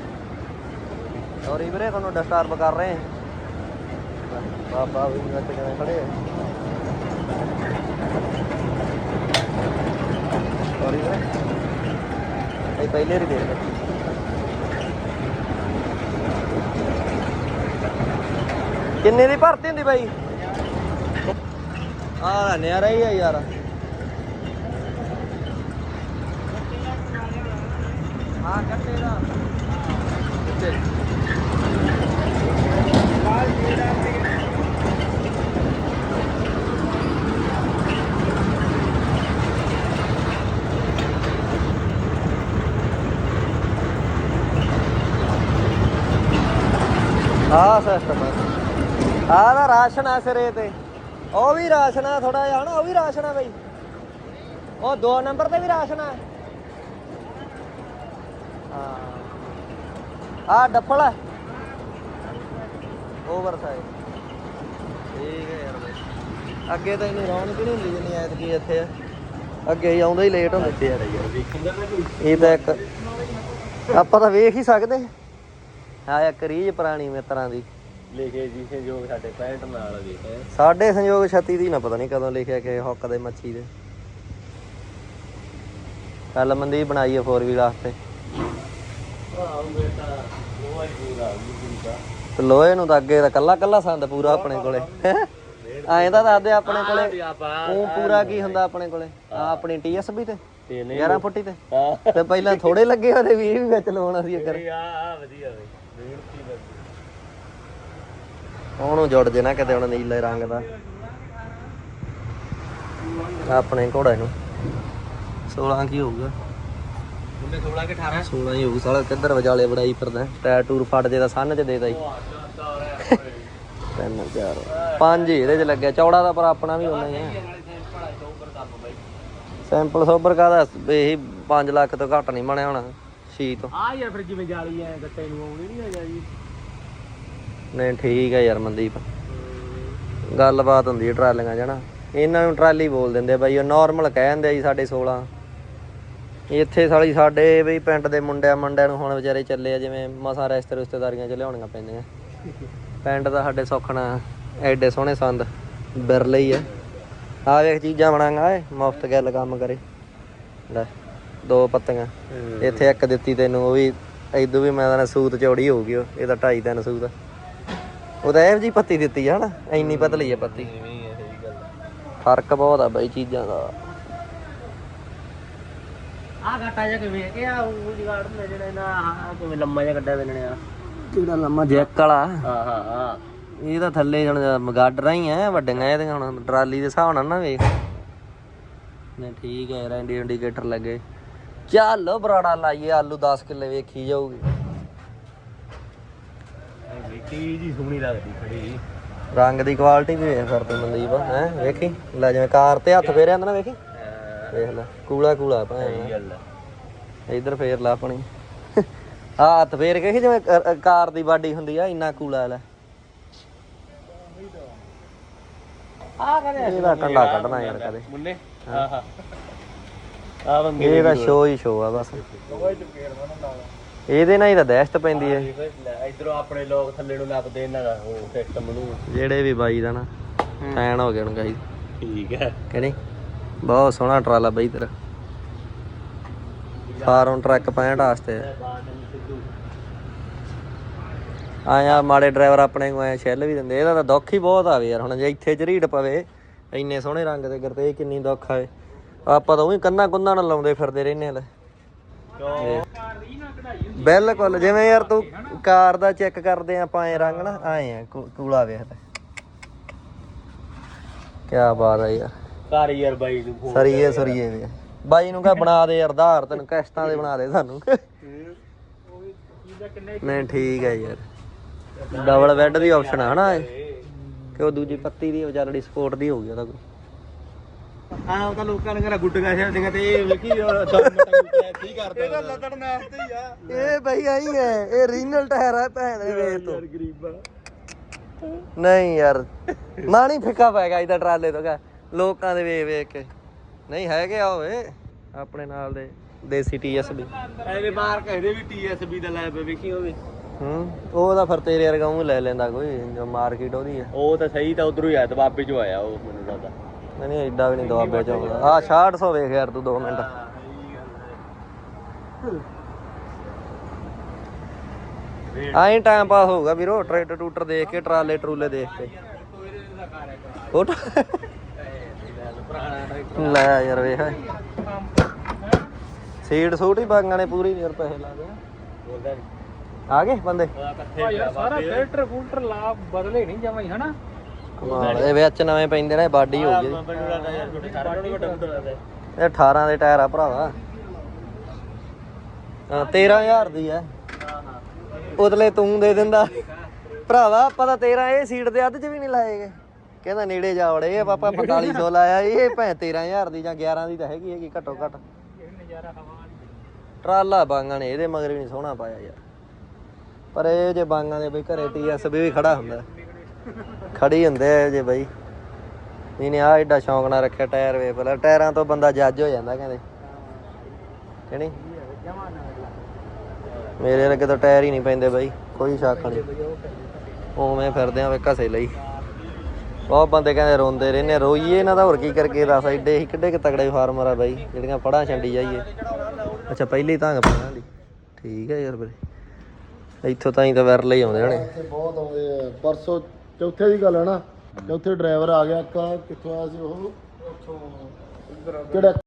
ਔਰ ਵੀਰੇ ਤੁਹਾਨੂੰ ਡਿਸਟਰਬ ਕਰ ਰਹੇ ਹਾਂ ਬਾਬਾ ਵੀ ਵਿੱਚ ਕਿਵੇਂ ਖੜੇ ਆ? ਸੌਰੀ ਕਿੰਨੇ ਦੀ ਭਰਤੀ ਹੁੰਦੀ ਬਾਈ? ਆ ਨਿਆਰਾ ਹੀ ਆ ਯਾਰ। ਹਾਂ ਕੱਟੇ ਦਾ। ਆ ਸਿਸਟਮ ਆ। ਆਹ ਦਾ ਰਾਸ਼ਨ ਆ ਸਿਰੇ ਤੇ। ਉਹ ਵੀ ਰਾਸ਼ਨ ਆ ਥੋੜਾ ਜਿਹਾ ਹਨਾ? ਉਹ ਵੀ ਰਾਸ਼ਨ ਆ ਬਈ। ਉਹ ਦੋ ਨੰਬਰ ਤੇ ਵੀ ਰਾਸ਼ਨ ਆ। ਆ ਡੱਫਲ ਆ। ਓਵਰ ਸਾਈਜ਼ ਠੀਕ ਹੈ ਯਾਰ ਬਈ। ਅੱਗੇ ਤਾਂ ਇਹਨੂੰ ਰੌਣਕ ਨਹੀਂ ਹੁੰਦੀ ਜਿੰਨੀ ਐਤਕੀ ਇੱਥੇ। ਅੱਗੇ ਹੀ ਆਉਂਦਾ ਹੀ ਲੇਟ ਹੁੰਦੇ। ਯਾਰ ਇਹ ਤਾਂ ਇੱਕ ਆਪਾਂ ਤਾਂ ਵੇਖ ਹੀ ਸਕਦੇ। ਆ ਇੱਕ ਰੀਜ ਪੁਰਾਣੀ ਮਿੱਤਰਾਂ ਦੀ। ਲਿਖੇ ਜੀ ਸੰਜੋਗ ਸਾਡੇ 65 ਨਾਲ ਵੇਖਿਆ ਸਾਡੇ ਸੰਯੋਗ ਛੱਤੀ ਦੀ ਨਾ ਪਤਾ ਨਹੀਂ ਕਦੋਂ ਲਿਖਿਆ ਕਿ ਹੁੱਕ ਦੇ ਮੱਛੀ ਦੇ। ਕੱਲ ਮੰਦੀ ਬਣਾਈ ਆ 4 ਵੀਲ ਵਾਸਤੇ ਹੀ ਦਾ ਤੇ। ਲੋਹੇ ਨੂੰ ਤਾਂ ਅੱਗੇ ਤਾਂ ਕੱਲਾ ਕੱਲਾ ਸੰਦ ਪੂਰਾ ਆਪਣੇ ਕੋਲੇ। ਐਂ ਤਾਂ ਦੱਸਦੇ ਆਪਣੇ ਕੋਲੇ। ਉਹ ਪੂਰਾ ਕੀ ਹੁੰਦਾ ਆਪਣੇ ਕੋਲੇ? ਆ ਆਪਣੀ ਟੀਐਸਬੀ ਤੇ? ਤੇ 11 ਫੁੱਟੀ ਤੇ? ਹਾਂ। ਤੇ ਪਹਿਲਾਂ ਥੋੜੇ ਲੱਗੇ ਉਹਦੇ ਵੀ ਇਹ ਵੀ ਵਿੱਚ ਲਵਾਉਣਾ ਸੀ ਅਗਰ ਆ ਆ ਵਧੀਆ ਵੇ। ਉਹਨੂੰ ਜੁੜ ਜੇ ਨਾ ਕਿਤੇ ਹੁਣ ਨੀਲੇ ਰੰਗ ਦਾ। ਆਪਣੇ ਘੋੜੇ ਨੂੰ। 16 ਕੀ ਹੋਊਗਾ ਉਹਨੇ 16 ਕਿ 18 16 ਹੀ ਹੋਊ ਸਾਲਾ ਕਿੱਧਰ ਵਿਚਾਲੇ ਬੜਾਈ ਫਿਰਦਾ। ਟਾਇਰ ਟੂਰ ਫਟ ਜੇ ਤਾਂ ਸੰਨ ਚ ਦੇਦਾ ਹੀ। ਤਿੰਨ ਚਾਰ। ਪੰਜ ਇਹਦੇ ਚ ਲੱਗਿਆ। ਚੌੜਾ ਦਾ ਪਰ ਆਪਣਾ ਵੀ ਉਹਨਾਂ ਹੀ ਹੈ ਸੈਂਪਲ ਸੋਬਰ ਕਾਦਾ ਇਹੀ 5 ਲੱਖ ਤੋਂ ਘੱਟ ਨਹੀਂ ਬਣਿਆ ਹੋਣਾ। ਛੀ ਤੋਂ ਆ ਯਾਰ ਫਿਰ ਜਿਵੇਂ ਜਾਲੀ ਐ ਗੱਟੇ ਨੂੰ ਆਉਣੀ ਨਹੀਂ ਆ ਜੀ। ਨਹੀਂ ਠੀਕ ਹੈ ਯਾਰ ਮਨਦੀਪ। ਗੱਲਬਾਤ ਹੁੰਦੀ ਹੈ ਟਰਾਲੀਆਂ ਜਣਾ। ਇਹਨਾਂ ਨੂੰ ਟਰਾਲੀ ਬੋਲ ਦਿੰਦੇ ਬਾਈ ਉਹ ਨਾਰਮਲ ਕਹਿ ਦਿੰਦੇ ਜੀ ਸਾਡੇ 16 ਇੱਥੇ ਸਾਲੀ ਸਾਡੇ ਬਈ ਪਿੰਡ ਦੇ ਮੁੰਡਿਆਂ ਮੁੰਡਿਆਂ ਨੂੰ ਹੁਣ ਵਿਚਾਰੇ ਚੱਲੇ ਆ ਜਿਵੇਂ ਮਸਾਂ ਰਿਸ਼ਤੇ ਰਿਸ਼ਤੇਦਾਰੀਆਂ ਚ ਲਿਆਉਣੀਆਂ ਪੈਂਦੀਆਂ। ਪਿੰਡ ਦਾ ਸਾਡੇ ਸੁਖਣਾ ਐਡੇ ਸੋਹਣੇ ਸੰਦ ਬਿਰਲੇ ਹੀ ਆ। ਆ ਵੇਖ ਚੀਜ਼ਾਂ ਬਣਾਂਗਾ ਏ ਮੁਫਤ ਗੱਲ ਕੰਮ ਕਰੇ। ਲੈ। ਦੋ ਪੱਤੀਆਂ। ਇੱਥੇ ਇੱਕ ਦਿੱਤੀ ਤੈਨੂੰ ਉਹ ਵੀ ਐਦੂ ਵੀ ਮੈਂ ਤਾਂ ਸੂਤ ਚੌੜੀ ਹੋਊਗੀ ਉਹ ਇਹ ਤਾਂ ਢਾਈ ਤਿੰਨ ਸੂਤ। ਆ। ਉਹ ਤਾਂ ਇਹੋ ਜੀ ਪੱਤੀ ਦਿੱਤੀ ਆ ਹਨਾ ਇੰਨੀ ਪਤਲੀ ਆ ਪੱਤੀ। ਫ਼ਰਕ ਬਹੁਤ ਆ ਬਾਈ ਚੀਜ਼ਾਂ ਦਾ। ਆ ਘਾਟਾ ਜਿਹਾ ਕਿਵੇਂ ਕਿ ਆ ਉਹ ਜਗਾੜ ਹੁੰਦਾ ਜਿਹੜਾ ਆਹ ਕਿਵੇਂ ਲੰਮਾ ਜਿਹਾ ਗੱਡਾ ਦੇਣੇ ਆ ਕਿਹੜਾ ਲੰਮਾ ਜੈਕ ਵਾਲਾ? ਹਾਂ ਹਾਂ ਹਾਂ। ਇਹ ਤਾਂ ਥੱਲੇ ਜਣ ਗਾਡਰਾਂ ਹੀ ਆ ਵੱਡੀਆਂ ਇਹਦੀਆਂ ਹੁਣ ਟਰਾਲੀ ਦੇ ਹਿਸਾਬ ਨਾਲ ਨਾ ਵੇਖ। ਨਹੀਂ ਠੀਕ ਹੈ ਰੈਂਡੀ ਇੰਡੀਕੇਟਰ ਲੱਗੇ। ਚੱਲ ਬਰਾੜਾ ਲਾਈਏ ਆਲੂ 10 ਕਿੱਲੇ ਵੇਖੀ ਜਾਊਗੀ। ਵੇਖੀ ਜੀ ਸੋਹਣੀ ਲੱਗਦੀ ਖੜੀ ਰੰਗ ਦੀ ਕੁਆਲਿਟੀ ਵੀ ਵੇਖ ਫਿਰ ਤੂੰ ਮਨਦੀਪ ਹੈ ਵੇਖੀ? ਲੈ ਜਿਵੇਂ ਕਾਰ ਤੇ ਹੱਥ ਫੇਰਿਆ ਹੁੰਦਾ ਨਾ ਵੇਖੀ? ਵੇਖ ਲੈ ਕੂਲਾ ਕੂਲਾ ਭਾਵੇਂ ਗੱਲ। ਇੱਧਰ ਫੇਰ ਲਾ ਆਪਣੀ। ਆ ਹੱਥ ਫੇਰ ਕੇ ਜਿਵੇਂ ਕਾਰ ਦੀ ਬਾਡੀ ਹੁੰਦੀ ਆ ਇੰਨਾ ਕੂਲਾ ਲੈ। ਆ। ਕਰੇ ਇਹਦਾ ਕੰਡਾ ਕੱਢਣਾ ਯਾਰ ਕਦੇ। ਮੁੰਨੇ? ਹਾਂ। ਹਾਂ ਆ ਬੰਗੇ ਇਹ ਤਾਂ ਸ਼ੋ ਹੀ ਸ਼ੋ ਆ ਬਸ। ਇਹਦੇ ਨਾਲ ਹੀ ਤਾਂ ਦਹਿਸ਼ਤ ਪੈਂਦੀ ਹੈ। ਇਧਰੋਂ ਆਪਣੇ ਲੋਕ ਥੱਲੇ ਨੂੰ ਲੱਭਦੇ ਇਹਨਾਂ ਦਾ ਉਹ ਸਿਸਟਮ ਨੂੰ। ਜਿਹੜੇ ਵੀ ਬਾਈ ਦਾ ਨਾ ਫੈਨ ਹੋ ਗਏ ਹੁਣ ਗਾਈ ਠੀਕ ਹੈ। ਕਿ ਨਹੀਂ? ਬਹੁਤ ਸੋਹਣਾ ਟਰਾਲਾ ਬਈ ਤੇਰਾ। ਫਾਰਮ ਟਰੱਕ 65 ਵਾਸਤੇ। ਆਇਆ ਮਾੜੇ ਡਰਾਈਵਰ ਆਪਣੇ ਨੂੰ ਆਇਆ ਛਿੱਲ ਵੀ ਦਿੰਦੇ। ਇਹਦਾ ਤਾਂ ਦੁੱਖ ਹੀ ਬਹੁਤ ਆਵੇ ਯਾਰ ਹੁਣ ਜੇ ਇੱਥੇ ਝਰੀੜ ਪਵੇ ਇੰਨੇ ਸੋਹਣੇ ਰੰਗ ਦੇ ਗਰਤੇ ਕਿੰਨੀ ਦੁੱਖ ਆਵੇ ਆਪਾਂ ਤਾਂ ਉਹੀ ਕੰਨਾਂ ਕੁੰਨਾਂ ਨਾਲ ਲਾਉਂਦੇ ਫਿਰਦੇ ਰਹਿੰਦੇ ਆ ਲੈ। ਬਿਲਕੁਲ ਜਿਵੇਂ ਯਾਰ ਤੂੰ ਕਾਰ ਦਾ ਚੈੱਕ ਕਰਦੇ ਆ ਆਪਾਂ ਐ ਰੰਗ ਨਾ ਆਏ ਆ ਕੂਲਾ ਵੇਖ ਲੈ ਕੀ ਬਾਤ ਆ ਯਾਰ। ਘਰ ਯਾਰ ਬਾਈ ਨੂੰ ਫੋਨ ਸਰੀਏ ਸਰੀਏ ਵੇ। ਬਾਈ ਨੂੰ ਕਹ ਬਣਾ ਦੇ ਯਾਰ ਆਧਾਰ ਤੈਨੂੰ ਕਿਸ਼ਤਾਂ ਦੇ ਬਣਾ ਦੇ ਸਾਨੂੰ। ਨਹੀਂ ਠੀਕ ਹੈ ਯਾਰ। ਡਬਲ ਬੈੱਡ ਦੀ ਆਪਸ਼ਨ ਆ ਹਨਾ ਇਹ? ਕਿ ਉਹ ਦੂਜੀ ਪੱਤੀ ਦੀ ਵਿਚਾਰੜੀ ਸਪੋਰਟ ਦੀ ਹੋ ਗਈ ਉਹਦਾ ਕੋਈ। ਆ ਉਹ ਤਾਂ ਲੋਕਾਂ ਨੇ ਕਹਿੰਦਾ ਗੁੱਟੀਆਂ ਛੱਡਦੀਆਂ ਤੇ ਇਹ ਵੇਖੀ ਦਮ ਮਟਾ ਕੀ ਕਰਦਾ ਇਹਦਾ ਲੱਦਣ ਨਾਸਤੇ ਹੀ ਆ। ਇਹ ਬਈ ਆਈ ਹੈ ਇਹ ਰੀਨਲ ਟਾਇਰ ਹੈ ਭੈਣ ਦੇ ਵੇਖ ਤੂੰ। ਗਰੀਬਾ। ਨਹੀਂ ਯਾਰ ਨਾ ਨਹੀਂ ਫਿੱਕਾ ਪੈ ਗਿਆ ਇਹਦਾ ਟਰਾਲੇ ਤੋਂ ਕਹ ਲੋਕਾਂ ਦੇ ਵੇਖ ਵੇਖ ਕੇ। ਨਹੀਂ ਹੈਗੇ ਆ ਓਏ ਆਪਣੇ ਨਾਲ ਦੇ ਦੇਸੀ ਟੀਐਸਬੀ ਐਵੇਂ ਮਾਰ ਕਹਿੰਦੇ ਵੀ ਟੀਐਸਬੀ ਦਾ ਲੈ ਪਏ ਵੇਖੀ ਹੋਵੇ। ਹੂੰ ਉਹ ਤਾਂ ਫਿਰ ਤੇਰੇ ਵਰਗਾ ਉਹ ਲੈ ਲੈਂਦਾ ਕੋਈ ਜੋ ਮਾਰਕੀਟ ਉਹਦੀ ਹੈ ਉਹ ਤਾਂ ਸਹੀ ਤਾਂ ਉਧਰੋਂ ਹੀ ਆਇਆ ਦਬਾਬੇ ਚੋਂ ਆਇਆ ਉਹ ਮੈਨੂੰ ਲੱਗਦਾ। ਨਹੀਂ ਨਹੀਂ, ਐਡਾ ਵੀ ਨਹੀਂ ਦਵਾਬੇ ਚ ਆਉਂਦਾ ਆ 6600 ਵੇਖ ਯਾਰ ਤੂੰ 2 ਮਿੰਟ। ਆਈ ਟਾਈਮ ਪਾਸ ਹੋਊਗਾ ਵੀਰੋ, ਟਰੈਕਟਰ ਟੂਟਰ ਦੇਖ ਕੇ, ਟਰਾਲੇ ਟਰੂਲੇ ਦੇਖ ਕੇ। ਫੋਟੋ ਲੈ ਯਾਰ ਵੇਖ। ਸੀਡ ਸੂਟ ਹੀ ਬਾਗਾਂ ਨੇ, ਪੂਰੀ ਯਾਰ ਪੈਸੇ ਲਾ ਦੇ ਬੋਲਦਾ ਆ ਗਏ ਬੰਦੇ? ਇਕੱਠੇ ਯਾਰ, ਸਾਰਾ ਫਿਲਟਰ ਫੂਲਟਰ ਲਾ, ਬਦਲੇ ਨਹੀਂ ਜਮਾਈ ਹਨਾ? ਕਮਾਲ ਇਹ ਵਿੱਚ ਨਵੇਂ ਪੈਂਦੇ ਨੇ, ਬਾਡੀ ਹੋ ਗਈ। ਇਹ 18 ਦੇ ਟਾਇਰ ਆ ਭਰਾਵਾ। ਹਾਂ 13000 ਦੀ ਐ ਉਤਲੇ ਤੂੰ ਦੇ ਦਿੰਦਾ। ਭਰਾਵਾ, ਆਪਾਂ ਤਾਂ 13 ਇਹ ਸੀਟ ਦੇ ਅੱਧ ਚ ਵੀ ਨਹੀਂ ਲਾਏਗੇ ਕਹਿੰਦਾ ਨੇੜੇ ਜਾ ਵੜੇ, ਇਹ ਪਾਪਾ 4500 ਲਾਇਆ ਇਹ ਭੈ 13000 ਦੀ ਜਾਂ 11 ਦੀ ਤਾਂ ਹੈਗੀ ਹੈਗੀ, ਘੱਟੋ ਘੱਟ। ਟਰਾਲਾ ਬਾਂਗਾਂ ਨੇ, ਇਹਦੇ ਮਗਰ ਵੀ ਨਹੀਂ ਸੋਹਣਾ ਪਾਇਆ ਯਾਰ। ਪਰ ਇਹ ਜੇ ਬਾਂਗਾਂ ਦੇ ਬਈ ਘਰੇ ਟੀਐਸਬੀ ਵੀ ਖੜਾ ਹੁੰਦਾ। ਖੜੀ ਹੁੰਦੇ ਜੇ ਬਈ। ਇਹਨੇ ਆ ਐਡਾ ਸ਼ੌਂਕ ਨਾਲ ਰੱਖਿਆ ਟਾਇਰ ਵੇ ਪਹਿਲਾਂ। ਟਾਇਰਾਂ ਤੋਂ ਬੰਦਾ ਜੱਜ ਹੋ ਜਾਂਦਾ ਕਹਿੰਦੇ। ਕਿ ਮੇਰੇ ਲੱਗੇ ਤਾਂ ਟਾਇਰ ਹੀ ਨਹੀਂ ਪੈਂਦੇ ਬਈ, ਕੋਈ ਸ਼ੱਕ ਨਹੀਂ। ਉਵੇਂ ਫਿਰਦੇ ਆ ਵੇ ਘਸੇ ਲਈ। ਬਹੁਤ ਬੰਦੇ ਕਹਿੰਦੇ ਰੋਂਦੇ ਰਹਿੰਦੇ ਰੋਈਏ ਇਹਨਾਂ ਦਾ ਹੋਰ ਕੀ ਕਰਕੇ ਦੱਸ, ਐਡੇ ਹੀ ਕਿੱਡੇ ਕਿ ਤਗੜੇ ਫਾਰਮਰ ਆ ਬਾਈ, ਜਿਹੜੀਆਂ ਪੜਾਂ ਛੰਡੀ ਜਾਈਏ। ਅੱਛਾ, ਪਹਿਲੀ ਤੰਗ ਪੈਣਾ ਦੀ। ਠੀਕ ਹੈ ਯਾਰ ਵੀਰੇ। ਇੱਥੋਂ ਤਾਂ ਹੀ ਤਾਂ ਵੈਰ ਲਈ ਆਉਂਦੇ ਹਣੇ। ਬਹੁਤ ਆਉਂਦੇ ਆ। ਪਰਸੋਂ ਚੌਥੇ ਦੀ ਗੱਲ ਹੈ ਨਾ ਚੌਥੇ ਡਰਾਈਵਰ ਆ ਗਿਆ ਕਿੱਥੋਂ ਆਇਆ ਸੀ ਉਹ? ਕਿਹੜਾ?